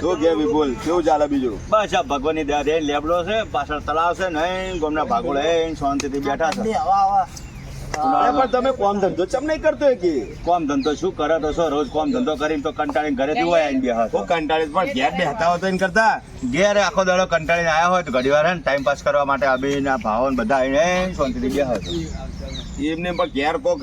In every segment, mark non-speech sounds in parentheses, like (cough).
તું કે વિપુલ કેવું ચાલે બીજું? બસ આ ભગવાનની દયા રે લેબડો છે પાછળ તળાવ છે નહીં ગોમના ભાગોળ હે શાંતિથી બેઠા છે. પણ તમે કોમ ધંધો ચમ નહીં કરતો કે કોમ ધંધો શું કરે તો છો રોજ કોમ ધંધો કરીને તો કંટાળીને ઘરેથી હોય આઈને બેહા. કંટાળી પણ ઘેર બેહતા હોય તો એને કરતા? ઘેર આખો દાડો કંટાળીને આવ્યા હોય તો ઘડી વાર ટાઈમ પાસ કરવા માટે અભિન આ ભાવન બધા આવીને શાંતિથી બેહા એમને પણ ઘેર કોક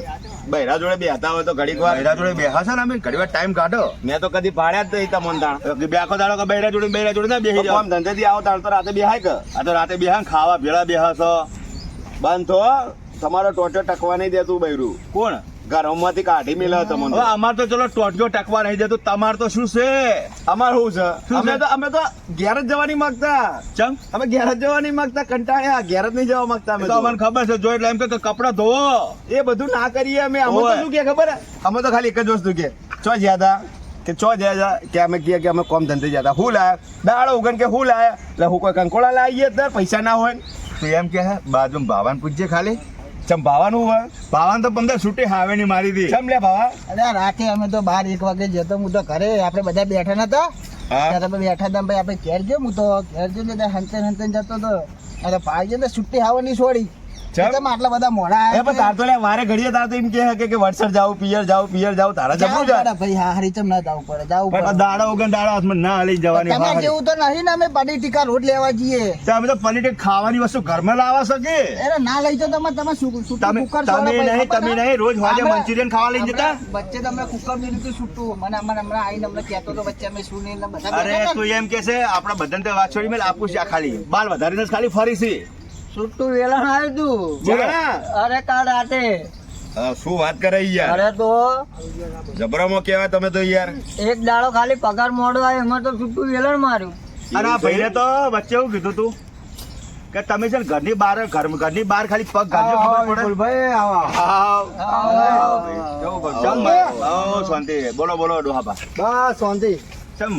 બૈરા જોડે બેહતા હોય તો ઘડીક વાર બૈરા જોડે બેહા છે ને અમે ઘડી વાર ટાઈમ કાઢો. મેં તો કદી પાડ્યા જ નહીં તમોન તાણ. બે આખો દાડો કે બૈરા જોડે બૈરા જોડે ના બેહી જાવ આમ ધંધેથી આવો તાણ તો રાતે બેહાય કે? આ તો રાતે બેહા ખાવા ભેળા બેહા છો બંધ થો. તમારો ટોટો ટકવા નહીં દેતું બૈરું. કોણ? ઘરોમાંથી કાઢી મેલા તમને અમાર તો ચલો ટોટજો ટકવા નહીં દેતું તમાર તો શું છે? અમાર શું છે? અમે તો અમે તો ઘેર જ જવાની માંગતા. ચમ? અમે ઘેર જ જવાની માંગતા કંટાળ્યા. ઘેર જ નહીં જવા માંગતા અમે તો. અમને ખબર છે જો એટલે એમ કે કપડાં ધોવો. એ બધું ના કરીએ અમે. અમે તો શું કે ખબર? અમે તો ખાલી એક જ વસ્તુ કે ચો જ્યાદા કે ચો જ્યાદા કે અમે કહીએ કે અમે કોમ ધંધે જતા હું લાયા? દાડો ઉગન કે હું લાયા? એટલે હું કોઈ કંકોળા લાવીએ પૈસા ના હોય. તો એમ કે બાજુ ભાવાન પૂછજે ખાલી. ચમ ભાવાનું હોય? ભાવાન તો પંદર છૂટી હાવે ની મારી દી. ચમ લે ભાવા. અરે રાતે અમે તો બાર એક વાગે જતો હું તો ઘરે આપણે બધા બેઠા નતા. હા. ત્યારે અમે બેઠા હતા ભાઈ આપણે ઘેર ગયો હું તો ઘેર ગયો હંતન હંતન જતો હતો અરે પાડી ને છુટ્ટી આવવાની છોડી? તમે આટલા બધા મોડા એ પણ તાર તો લે વારે ઘડીએ તાર તો એમ કહે કે કે વડસર જાવ પિયર જાવ પિયર જાવ તારા જમવું જાય. ભાઈ હા હરી ચમ ના જવું પડે જવું પડે. દાડા ઉગન દાડા હાથમાં ના હલી જવાની તમે જેવું તો નહીં ને અમે પનીર ટીકા રોજ લેવા જઈએ. તો તો પનીર ટીકા ખાવાની વસ્તુ ઘરમાં લાવવા શકે. અરે ના લઈ તો તમે તમે શું તમે તમે નહીં તમે નહીં રોજ હોજે મંચુરિયન ખાવા લઈ જતા. વચ્ચે તમને કુકર મેં લીધું છૂટું મને અમને હમણાં આઈને અમને કહેતો તો વચ્ચે અમે શું નહીં બધા અરે તું એમ કે છે આપણા બધાને તો વાત છોડી મેં આપું છે ખાલી. બાલ વધારીને ખાલી ફરી છે. છૂટું વેલણ આવ્યું તું. જાણા? અરે કાલ રાતે. શું વાત કરે યાર? અરે તો જબરામાં કેવાય તમે તો યાર. એક દાડો ખાલી પગાર મોડો આવ્યો એમાં તો છૂટું વેલણ માર્યું. અરે આ ભાઈને તો વચ્ચે એવું કીધું તું કે તમે છે ને ઘરની બહાર ઘર ઘરની બહાર ખાલી પગ ઘરની ખબર પડે? આવ, આવ, ચમ શાંતિ. બોલો બોલો ડોહાબા બસ શાંતિ. ચમ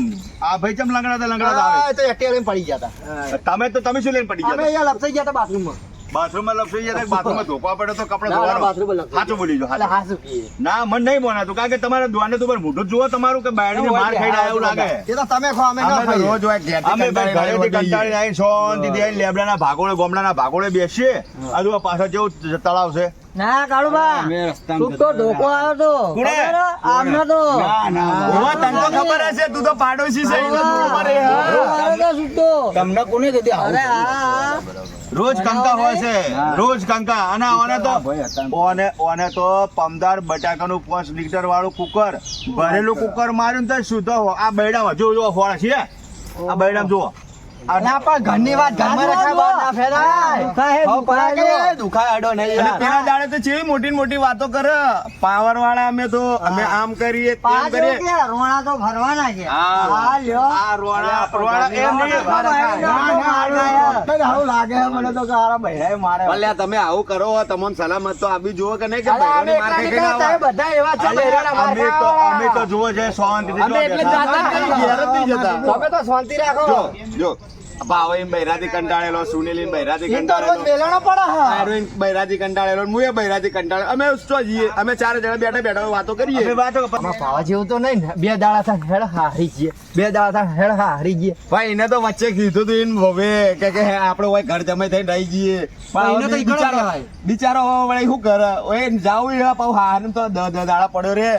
આ ભાઈ ચમ લંગડાતા લંગડાતા આવે. તો એટી લઈને પડી ગયા હતા તમે તો તમે શું લઈને પડી અમે અહીંયા લપસાઈ ગયા હતા બાથરૂમમાં. બાથરૂમમાં લપસાઈ ગયા તા, બાથરૂમમાં ધોપા પડે તો કપડા ધોવાનો? બાથરૂમમાં લપસી બોલી જો એટલે સાચું. હા ના મન નહીં બોલાતું કારણ કે તમારે દુવાને તો પર મોઢું જુઓ તમારું કે બાયડીને માર ખાઈ આવ્યા એવું લાગે. એ તો તમે ખો અમે ના રોજ હોય ઘેરથી અમે ભાઈ ઘરેથી આવીને કંટાળીને આવીને શાંતિથી આવીને લેબડાના ભાગોળે ગોમડાના ભાગોળે બેસીએ. આ જો પાછળ જેવું તળાવ છે. ના કાળુબા છૂટો ઢોકો આવ્યો તો? કોણે? ખબર હે? આમને તો. ઓવા, તને ખબર હશે તું તો પાડોશી છે એટલે તું ખબર હે, હા. આવ્યો તો? છૂટો તમને કોને કીધી? અરે હા રોજ કંકા હોય છે રોજ કંકા. અને ઓને તો ઓને ઓને તો પમદાર બટાકાનું પાંચ લીટર વાળું કુકર ભરેલું કુકર માર્યું ને તો શુદ્ધ આ બૈડા જો જો ફોડા છે આ બૈડા જુઓ. ના પણ ઘરની વાત ઘરમાં રખાય બહાર ના ફેરાય દુખાય કે દુખાય અડો નહીં અને પેલા દાડે તો ચેવી મોટી મોટી વાતો કરે પાવર વાળા અમે તો અમે આમ કરીએ તેમ કરીએ. રોણા તો ભરવાના છે. હા. લ્યો. આ રોણા રોણા એમ નહીં સારું લાગે મને તો કે આરા મારે ભલે તમે આવું કરો તમને સલામત તો આવી જુઓ કે નહીં કે કે માર આવા. એ બધા એવા છે બૈરાના અમે તો અમે તો જુઓ છે શાંતિ અમે એટલે જાતા જ ઘેર જ નહીં જતા. તમે તો શાંતિ રાખો. જો જો. ભાવ બૈરાથી કંટાળેલો સુનિલ બૈરાથી ઈ તો રોજ કંટાળેલો. વેલણો પડે હા. આયરો બૈરાથી કંટાળેલો હું એ બૈરાથી કંટાળેલો. અમે તો જઈએ અમે ચાર જણા બેઠા બેઠા વાતો કરીએ. અમે વાતો પાવા જેવું તો નહીં ને બે દાડા હેડ હારી જઈએ બે દાડા થાય હેડ હારી જઈએ ભાઈ એને તો વચ્ચે કીધું તું એને ભવે કે કે આપણે ઘર જમાઈ થઈને રહી જઈએ પણ એને તો બિચારો બિચારો વળી શું કરે? ઓય જાવું હાર તો દ દાડા પડ્યો રે.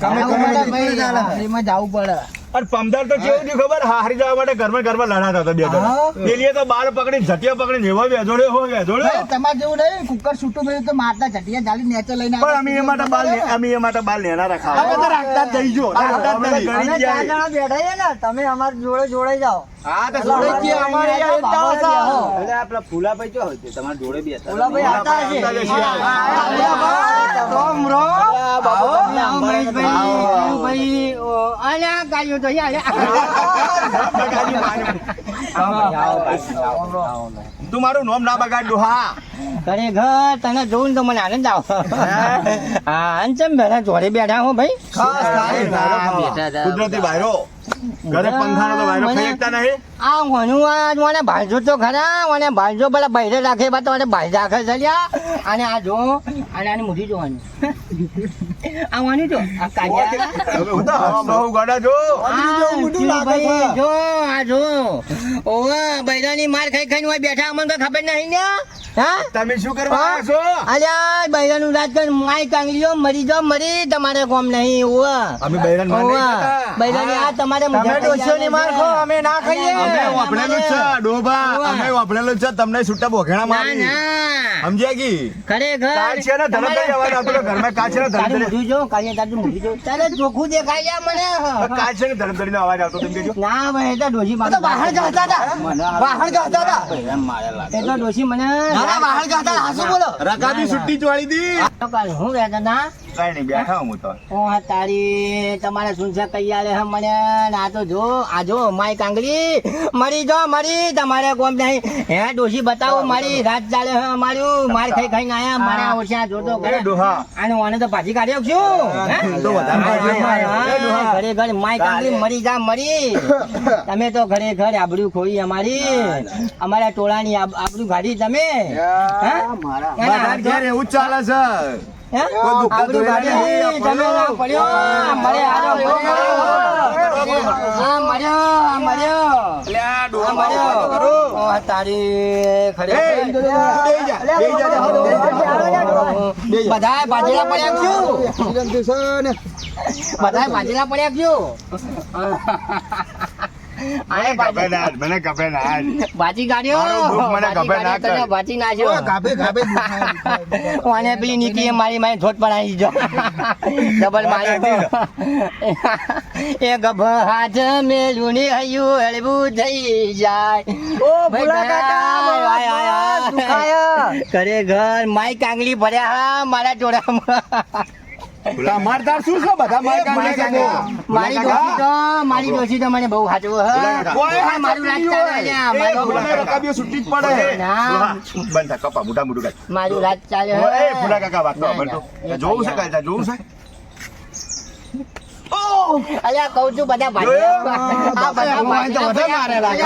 હારીમાં જાવું પડે. અને પમદાર તો કેવું થયું ખબર? હારી જવા માટે ઘરમાં ઘરમાં લડાતા હતા બે જણા. પેલીએ તો બાર પકડી જટિયા પકડી એવા વેજોડે હો વેજોડે તમારે જેવું નહીં કુકર છૂટું પડ્યું તો મારતા જટિયા જાલી નેચે લઈને પણ અમે એ માટે બાલ અમે એ માટે બાલ નેના તો રાખતા જઈજો રાખતા બેઠા ને તમે અમારી જોડે જોડે જાઓ. હા તો જોડે અમારે ફૂલાભાઈ તમારા જોડે બી હતા. ઓલા ભાઈ આવતા હશે. આવતા જશે. હા, ઓલા ભાઈ, રોમ રોમ. આવો, અમરેશભાઈ, ધીરુભાઈ, અને આ તો મારું નામ ના બગાડ ડોહા ઘર તને જોઉં તો મને આનંદ આવે. હા. અંચમ ચમ બેઠા જોડે બેઠા હો ભાઈ? કુદરતી વાયરો ઘરે પંખાનો તો વાયરો ખાઈ શકતા નહીં. આ વણું આ મને ભાંજો તો ખરા મને ભાંજો પેલા બૈરે રાખે બા તો ભાઈ રાખે છે લ્યા. અને આ જો અને આની મુઠી જોવાની. આ વાની જો આ કાઢ્યા હું તો હવામાં હું જો. જો આ જો. ઓવે બૈરાની માર ખાઈ ખાઈને બેઠા અમને ખબર નહીં ને. તમે શું કરવા છો? અલ્યા બૈરાનું રાજકારણ માય કાંગલીઓ મરી જો મરી. તમારે કોમ નહીં ઓવે અમે બૈરાને માર નહીં. ખાતા. આ તમારે તમે ખાઈ માર ખો, અમે ના ખાઈએ. અમે વાપરેલું છે ડોબા અમે વાપરેલું છે તમને છૂટા બોઘેણા મારી. સમજ્યા કી? ખરેખર કાચ છે ને ધરમ કરી આપણો. ઘરમાં કાચ ને ધરમ મૂકી જો કાચે તારું મૂકી જો. તારે ચોખ્ખું દેખાય જા મને. કાચે ને ધરમ નો અવાજ આવતો તમે ના ભાઈ તો ડોસી બહાર જતા હતા. બહાર જતા હતા. બૈરાને મારેલા. એ તો ડોશી મને ના, ના, બહાર ગાતા. બોલો. રકાબી સુટ્ટી ચોળી દી હું રહેતા ના કઈ નહીં બેઠા હું તો. હા તારી તમારે સુનસા કઈ આલે હે મને. ના તો જો આ જો માય કાંગડી મરી જો મરી. તમારે કોમ નહીં. હે ડોશી બતાવો મારી રાત ચાલે હે અમારું. માર ખાઈ ખાઈને આયા મારા ઓછા જોતો ઘરે ડોહા. આને ઓને તો પાછી કાઢ્યો છું? તો વધારે. ઘરે ઘર માય કાંગડી મરી જા મરી. (laughs) તમે તો ઘરે ઘર આબરૂ ખોઈ અમારી. અમારા ટોળાની આબ- આબરૂ ગાડી તમે હે? મારા. ઘેર એવું ચાલે છે. તમે ના પડ્યો. મરે હારો હા મર્યો આ મર્યો. આ મર્યો. ઓ તારી ખરેખર એ, તું બેહી જા, બેહી જા, જા. બધાય બાજરા પડ્યા છું બધા પડ્યા છું (laughs) મને ગભે ના મને ગભે ના બાજી કાઢ્યો મને ગભે ના કર. બાજી નાખ્યો ઓને પેલી નીકળી એ મારી મારી ધોત પડાવી દીધો ડબલ મારી એ ગભ હાથ મેલું ને હૈયું હળવું થઈ જાય. ઓ ભૂલા કાકા, આય, આય, આય. દુખાયા. ઘરે ઘર માઈ કાંગલી ભર્યા હા મારા જોડામાં. તમાર તાર શું છે? બધા માર ડોશી તો. મારી ડોશી તો મને બહુ હાચવો કોઈ હા, મારું રાજ છૂટી જ પડે. ના. બંધ કપા, મોઢા મોઢું કાઢ. મારું રાજ ચાલે એ, ભૂલા કાકા વાત તો જોવું છે કાઈ? જોઉં છે? અલ્યા કહું છું બધા ભાઈ આ બધા મારે લાગે.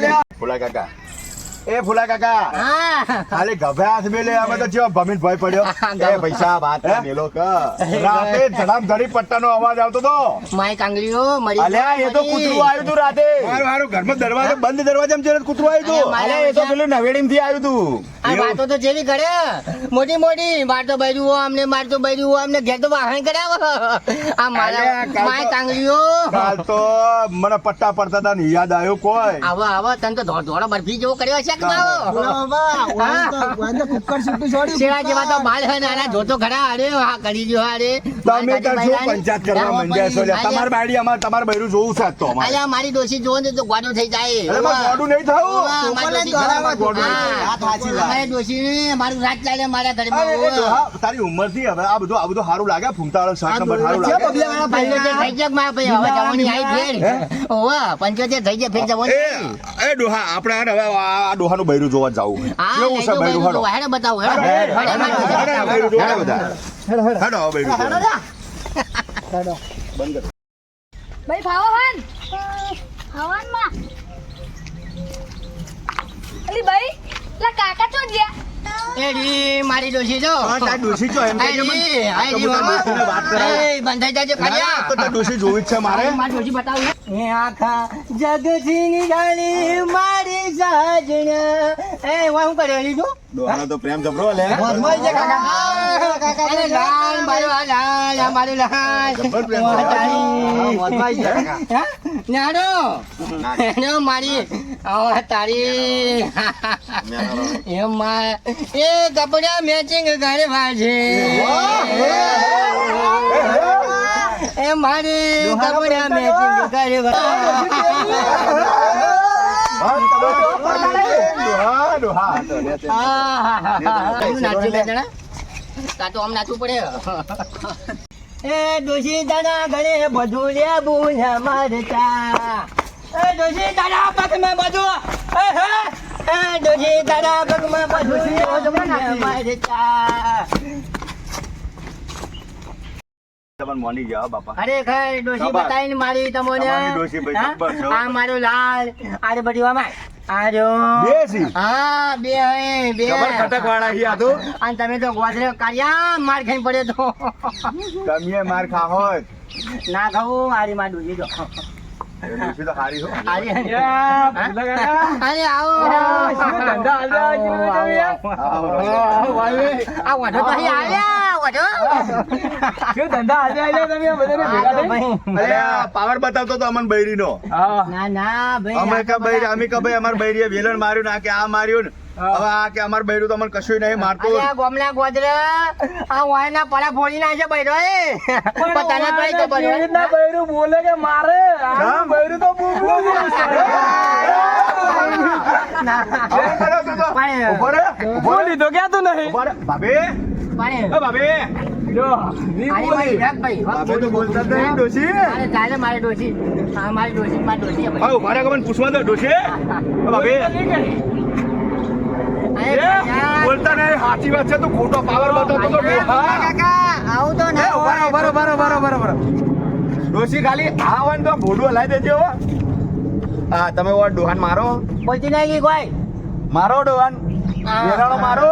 એ, કાકા એ ભૂલા કાકા ખાલી ગભે હાથ મેલે અમે તો જેવા ભમીન ભય પડ્યો. એ પૈસા વાત ના મેલો ક. રાતે ધડામ ધડી પટ્ટાનો અવાજ આવતો તો. માય કાંગલીઓ મરી અલ્યા એ તો કૂતરું આવ્યું તું રાતે. મારું મારું ઘરમાં દરવાજો બંધ દરવાજામાં જેને કૂતરું આવ્યું તું. અલ્યા, એ તો પેલું નવેડીમથી આવ્યું તું. આ વાતો તો જેવી કરે મોટી મોટી માર તો બૈરું હો અમને માર તો બૈરું હો અમને ઘેર તો વાહન કરાવો. આ મારા માય કાંગલીઓ. કાલ તો મને પટ્ટા પડતા હતા ને યાદ આવ્યો કોઈ. આવો આવો તને તો ધોળો બરફી જેવો કર્યો છે. કે જેવા તો બાલ હે નાના જોતો ખરા અરે હા કરી દ્યો અરે તમે તાર શું પંચાયત કરવા મંડ્યા છો? તમાર બાડી અમાર તમાર બૈરું જોવું છે તો અમારે. અલ્યા મારી ડોશી જોવો ને તો ગોડો થઈ જાય. અરે ગોડું નહીં થવું. મારી ડોશી ગળામાં ગોડું નહીં થવું. હા, મારી ડોશી મારું રાત ચાલે મારા અરે, એ ઘરમાં ડોહા, તારી ઉંમરથી હવે આ બધું આ બધું સારું લાગે ફૂંકતા વાળા શાક નંબર સારું લાગે. પંચોતેર થઈ જાય મારા ભાઈ હવે જવાની આવી ફેર. ઓવા પંચોતેર થઈ જાય ફેર જવાની એ એ ડોહા આપણે હવે આ આ ડોહાનું બૈરું જોવા જાવું કેવું છે બૈરું? બૈરું હેડો. બતાવો હેડો. હેડો, હેડો, હેડો, હેડો, હેડો, હેડો, બૈરું હેડો, બંધ હેડો, હવે બૈરું જોવા. ભાઈ ભાવવાન અલી ભાઈ લા કાકા ચો ગયા? એડી મારી ડોસી જો. હા, એમ મને. તો વાત. બંધાઈ જાજે ખાલી તો તાર જોવી જ છે મારે. મારી ડોસી બતાવું હે આખા જગથી નિરાળી મારી સાજણ એ હું કરે લીધું ડોહાનો તો પ્રેમ જબરો લે અરે લાલ મારો આ લાલ આ મારો લાલ જબર પ્રેમ વાહ, છે. તારી. મારી એ મા એ કપડા મેચિંગ ઘરે છે એ મારી કપડા મેચિંગ કરવા હા, તો પડી ગઈ. ડોહા, ડોહા. આમ નાચવું પડે એ ડોશી દાદા ઘરે બધું લેવું છે મારતા એ ડોશી દાદા પગમાં બધું એ ડોશી દાદા પગમાં બધું લેવું મારતા તમને મોની જાઓ બાપા ખરેખર ડોશી બતાવીને મારી તમને ડોશી ભાઈ હા? ખબર છે. આ મારો લાલ આરે બધી અમાર આજો બે. હા બે હે બે. ખબર ખટક વાળા હી અને તમે તો ગોધરે કાઢ્યા માર ખાઈ પડ્યો તો. તમે માર ખા હોય ના ખાવું મારી માં ડૂજી તો. ડોશી તો હારી હો. અરે આવો. ધંધા. આ અહીં આવ્યા શું ધંધા તમે? બધાને ભેગા અરે પાવર બતાવતો તો અમન બૈરીનો. હા. ના ના ભાઈ અમે કા બૈરી અમે કા ભાઈ અમાર બૈરીએ વેલણ માર્યું ના આ કે આ માર્યું ને. હવે આ કે અમાર બૈરું તો અમને કશું નહીં મારતું. ગોમના ગોદરા આ વાયના પડા ફોડી છે બૈરો એ. પતાને કઈ તો ખબર હોય. રીતના બૈરું બોલે કે મારે? આ? બૈરું તો બૂબલો. ના. તો. બોલી તો ની. ભાભી તો નહીં. ઊભા રે પૂછવા દો ડોસી. બોલતા નહીં સાચી વાત છે તું ખોટો પાવર બતાવતો તો. કાકા આવું તો ના ઊભા રહો, ઊભા રહો, ઊભા રહો. ડોશી ખાલી આ વન તો ભોડું હલાઈ દેજો હો. તમે ઓર ડોહાન મારો. બોલતી નહીં ગઈ કોઈ? મારો ડોહાન. વેરાણો મારો.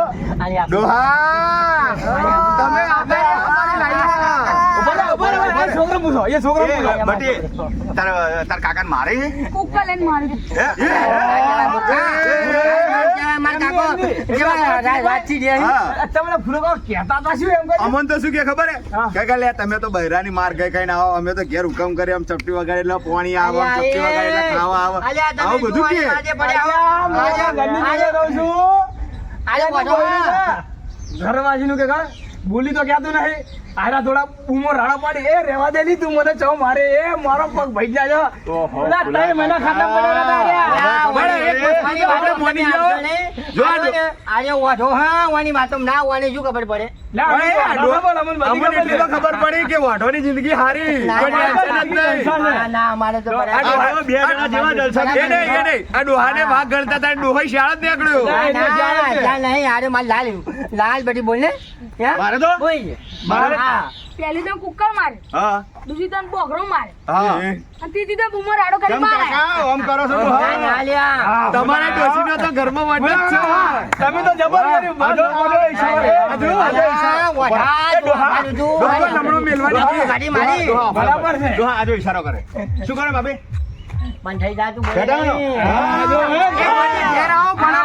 ડોહા તમે આપણે છોકરો પૂછો એ છોકરો પૂછો. બટી તાર તાર કાકાને મારે? કુક્કા લઈને મારી અમન તો શું કે ખબર હે. કે લે તમે તો બૈરાની માર ગઈ કઈ ના આવો. અમે તો ઘેર હુકમ કરી આમ ચપટી વગાડી એટલે પાણી આવે ચપટી વગાડે એટલે ખાવા આવે. આવું બધું કે વધો. ઘરવાસીનું કે બોલી તો તું નહીં? આયરા થોડા બૂમો રાડા પાડી એ રેવા દે તું મને ચો મારે એ મારો પગ ભઈ જાય ઓલા ઓહો, મને ખાતા પડ્યા હતા એક. જો આજે આજે હા વાની માતમ ના વાની શું ખબર પડે ખબર, પડી કે વાઢોની જિંદગી હારી. લાલ લાલ બધી બોલ ને. હે? તો? બોલ. મારે? હા. પહેલી તો કુક્કર મારે. હા. બીજી તો બોઘરો મારે. ત્રીજી તો બૂમો રાડો કરી મારે. કાકા? કરો છો ના, ડોહા? ના, લ્યા. તમારા તો ઘરમાં છે. તમે તો જબર કર્યું. ગાડી મારી. બરાબર છે. ડોહા, આજો ઈશારો કરે. (laughs) શું કરે બંધ થઈ જા તું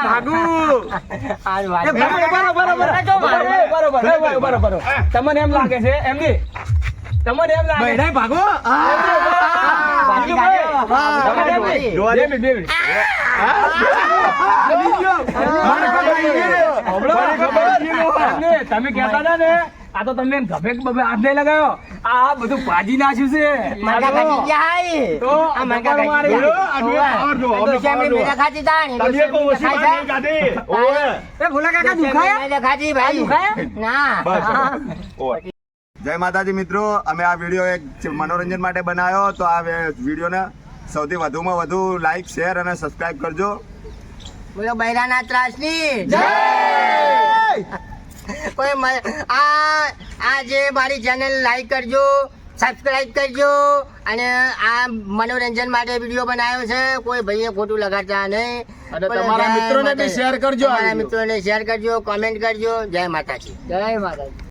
ભાગુ. તમને એમ લાગે છે એમ નહીં? તમને એમ લાગે છે? ભાગો. તમે કેતા હતા ને આ તો તમે ગભે ગભે હાથ નહીં લગાયો આ બધું ભાજી નાખ્યું છે ને. ના. જય માતાજી મિત્રો, અમે આ વીડિયો એક મનોરંજન માટે બનાવ્યો, તો આ વીડિયો વિડીયોને સૌથી વધુમાં વધુ લાઈક શેર અને સબસ્ક્રાઇબ કરજો. બોલો બૈરાના ત્રાસની કોઈ આ આ જે મારી ચેનલ લાઈક કરજો સબસ્ક્રાઇબ કરજો અને આ મનોરંજન માટે વીડિયો બનાવ્યો છે કોઈ ભાઈએ ખોટું લગાડતા નહીં. અને તમારા મિત્રોને બી શેર કરજો તમારા મિત્રોને શેર કરજો કોમેન્ટ કરજો. જય માતાજી. જય માતાજી.